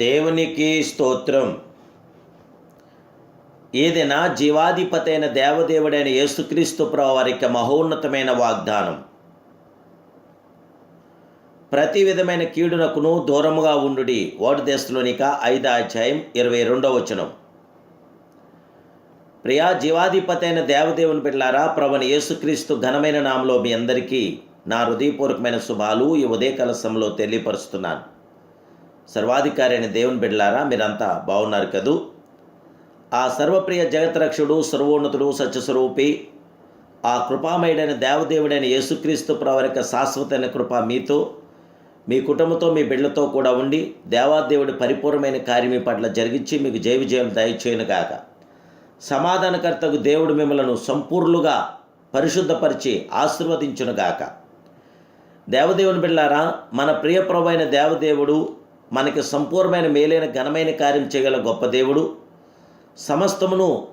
దేవునికి స్తోత్రం. ఏదైనా జీవాధిపతి అయిన దేవదేవుడైన యేసుక్రీస్తు ప్రభు యొక్క మహోన్నతమైన వాగ్దానం. ప్రతి విధమైన కీడునకును దూరముగా ఉండుడి. ఓటు దేశంలోనిక ఐదో అధ్యాయం ఇరవై రెండవ వచనం. ప్రియా జీవాధిపతి అయిన దేవదేవుని పిల్లారా ప్రభుని యేసుక్రీస్తు ఘనమైన నామలో మీ అందరికీ నా హృదయపూర్వకమైన శుభాలు ఈ ఉదయ కలసంలో తెలియపరుస్తున్నాను. సర్వాధికారి అయిన దేవుని బిడ్డలారా మీరంతా బాగున్నారు కదూ? ఆ సర్వప్రియ జగత్రక్షుడు సర్వోన్నతుడు సత్యస్వరూపి ఆ కృపామయుడైన దేవదేవుడైన యేసుక్రీస్తు ప్రవరిక శాశ్వతమైన కృప మీతో మీ కుటుంబంతో మీ బిడ్డలతో కూడా ఉండి దేవాదేవుడి పరిపూర్ణమైన కార్యం మీ పట్ల జరిగించి మీకు జయ విజయం దయచేయను గాక సమాధానకర్తకు దేవుడు మిమ్మలను సంపూర్ణులుగా పరిశుద్ధపరిచి ఆశీర్వదించునుగాక. దేవదేవుని బిళ్ళారా మన ప్రియప్రభైన దేవదేవుడు మనకి సంపూర్ణమైన మేలైన ఘనమైన కార్యం చేయగల గొప్ప దేవుడు. సమస్తమును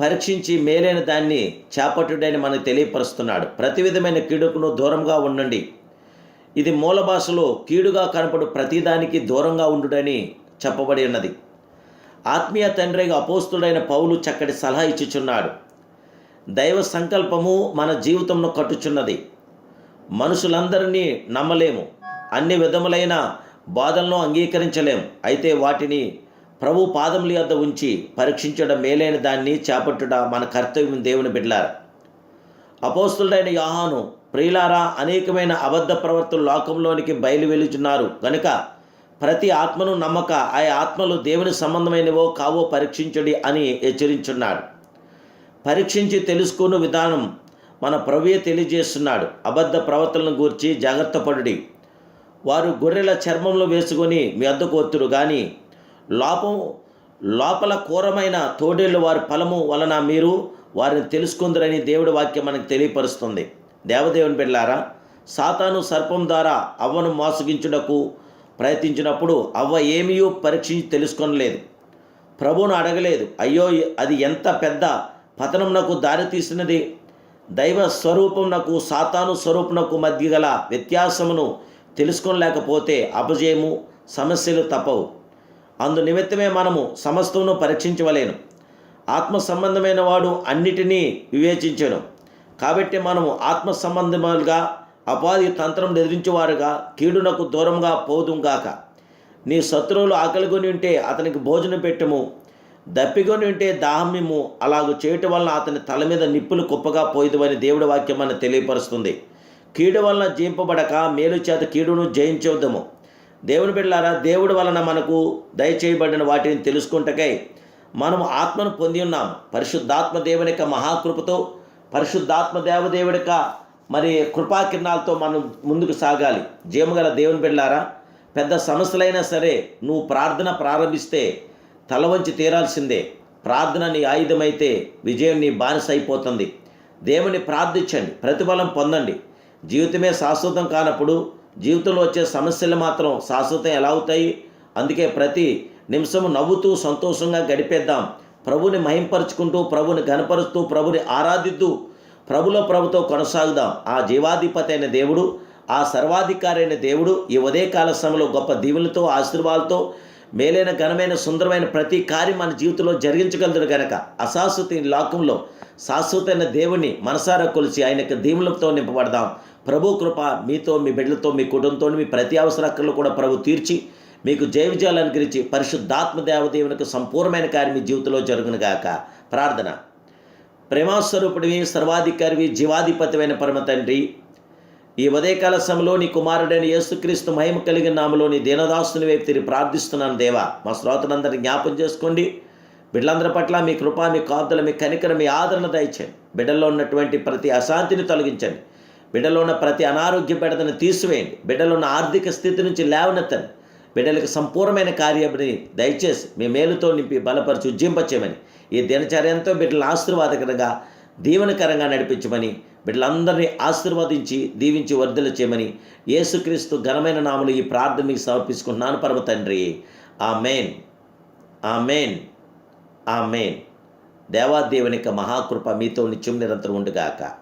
పరీక్షించి మేలైన దాన్ని చేపట్టుడని మనకు తెలియపరుస్తున్నాడు. ప్రతి విధమైన కీడుకును దూరంగా ఉండండి. ఇది మూల భాషలో కీడుగా కనపడు ప్రతిదానికి దూరంగా ఉండుడని చెప్పబడి ఉన్నది. ఆత్మీయ తండ్రిగా అపోస్తుడైన పౌలు చక్కటి సలహా ఇచ్చుచున్నాడు. దైవ సంకల్పము మన జీవితంలో కట్టుచున్నది. మనుషులందరినీ నమ్మలేము. అన్ని విధములైన బాధలను అంగీకరించలేం. అయితే వాటిని ప్రభు పాదముల యొద్ద ఉంచి పరీక్షించడం మేలైన దాన్ని చేపట్టుట మన కర్తవ్యం దేవుని బిడ్లారా అపోస్తుడైన యోహాను ప్రియులారా అనేకమైన అబద్ధ ప్రవర్తులు లోకంలోనికి బయలు వెలుచున్నారు కనుక ప్రతి ఆత్మను నమ్మక ఆ ఆత్మలు దేవుని సంబంధమైనవో కావో పరీక్షించడి అని హెచ్చరించున్నాడు. పరీక్షించి తెలుసుకున్న విధానం మన ప్రభుయే తెలియజేస్తున్నాడు. అబద్ధ ప్రవర్తనను గూర్చి జాగ్రత్త పడుడి. వారు గొర్రెల చర్మంలో వేసుకొని మీ అద్దకు ఒత్తురు కానీ లోపం లోపల కూరమైన తోడేళ్ళు వారి ఫలము వలన మీరు వారిని తెలుసుకుందరని దేవుడి వాక్యం మనకు తెలియపరుస్తుంది. దేవదేవుని బిడ్డారా సాతాను సర్పం ద్వారా అవ్వను మోసగించుటకు ప్రయత్నించినప్పుడు అవ్వ ఏమీయూ పరీక్షించి తెలుసుకొనలేదు. ప్రభువును అడగలేదు అయ్యో అది ఎంత పెద్ద పతనమునకు దారితీసినది దైవ స్వరూపమునకు సాతాను స్వరూపమునకు మధ్య గల వ్యత్యాసమును తెలుసుకోలేకపోతే అపజయము సమస్యలు తప్పవు. అందు నిమిత్తమే మనము సమస్తమును పరీక్షించవలేను. ఆత్మ సంబంధమైన వాడు అన్నిటినీ వివేచించను. కాబట్టి మనము ఆత్మ సంబంధములుగా అపాధి తంత్రం ఎదిరించేవారుగా కీడునకు దూరంగా పోదుంగాక నీ శత్రువులు ఆకలిగొని ఉంటే అతనికి భోజనం పెట్టము. దప్పికొని ఉంటే దాహమ్యము అలాగూ చేయటం వలన అతని తల మీద నిప్పులు కుప్పగా పోయిదవని దేవుడి వాక్యం మన తెలియపరుస్తుంది. కీడు వలన జయింపబడక మేలు చేత కీడును జయించవద్దము. దేవుని బిడ్డలారా దేవుడి వలన మనకు దయచేయబడిన వాటిని తెలుసుకుంటకై మనము ఆత్మను పొంది ఉన్నాం. పరిశుద్ధాత్మ దేవుని యొక్క మహాకృపతో పరిశుద్ధాత్మ దేవదేవుడి యొక్క మరి కృపాకిరణాలతో మనం ముందుకు సాగాలి. జీవగల దేవుని బిడ్డలారా పెద్ద సమస్యలైనా సరే నువ్వు ప్రార్థన ప్రారంభిస్తే తల వంచి తీరాల్సిందే. ప్రార్థన నీ ఆయుధమైతే విజయం నీ బానిస అయిపోతుంది. దేవుని ప్రార్థించండి ప్రతిఫలం పొందండి. జీవితమే శాశ్వతం కానప్పుడు జీవితంలో వచ్చే సమస్యలు మాత్రం శాశ్వతం ఎలా అవుతాయి? అందుకే ప్రతి నిమిషము నవ్వుతూ సంతోషంగా గడిపేద్దాం. ప్రభుని మహింపరుచుకుంటూ ప్రభుని గనపరుస్తూ ప్రభుని ఆరాధిద్దు. ప్రభులో ప్రభుతో కొనసాగుదాం. ఆ జీవాధిపతి అయిన దేవుడు ఆ సర్వాధికారి అయిన దేవుడు ఈ ఉదయకాల సమయంలో గొప్ప దీవులతో ఆశీర్వాదాలతో మేలైన ఘనమైన సుందరమైన ప్రతి కార్యం మన జీవితంలో జరిగించగలదు గనక. అశాశ్వత లోకంలో శాశ్వతమైన దేవుని మనసారా కొలిచి ఆయన యొక్క దీవులతో నింపబడదాం. ప్రభు కృప మీతో మీ బిడ్డలతో మీ కుటుంబంతో మీ ప్రతి అవసరాలు కూడా ప్రభు తీర్చి మీకు జయవిజయాలు అనుగ్రహించి పరిశుద్ధాత్మ దేవదేవునికి సంపూర్ణమైన కార్యం మీ జీవితంలో జరుగునుగాక ప్రార్థన. ప్రేమాస్వరూపుడివి సర్వాధికారివి జీవాధిపతివైన పరమ తండ్రి ఈ ఉదయకాల సమయంలో నీ కుమారుడైన యేసుక్రీస్తు మహిమ కలిగిన నామలో నీ దీనదాసుని వైపు తిరిగి ప్రార్థిస్తున్నాను దేవా. మా శ్రోతలందరినీ జ్ఞాపం చేసుకోండి. బిడ్డలందరి పట్ల మీ కృప మీ కాపుదల మీ కనికర మీ ఆదరణ దయచండి బిడ్డల్లో ఉన్నటువంటి ప్రతి అశాంతిని తొలగించండి. బిడ్డలో ఉన్న ప్రతి అనారోగ్య బిడ్డను తీసివేయండి. బిడ్డలో ఉన్న ఆర్థిక స్థితి నుంచి లేవనెత్తండి. బిడ్డలకు సంపూర్ణమైన కార్యమని దయచేసి మీ మేలుతో నింపి బలపరిచి ఉజ్జింపచేయమని ఈ దినచర్యంతో బిడ్డలను ఆశీర్వాదకరంగా దీవెనకరంగా నడిపించమని బిడ్డలందరినీ ఆశీర్వదించి దీవించి వర్ధల చేయమని యేసుక్రీస్తు ఘనమైన నామలు ఈ ప్రార్థన మీకు సమర్పించుకుంటున్నాను పరమ తండ్రి ఆ మెయిన్ ఆ మెయిన్ ఆ మెయిన్ దేవాదేవుని యొక్క మహాకృప మీతో నిత్యం నిరంతరం ఉండుగాక.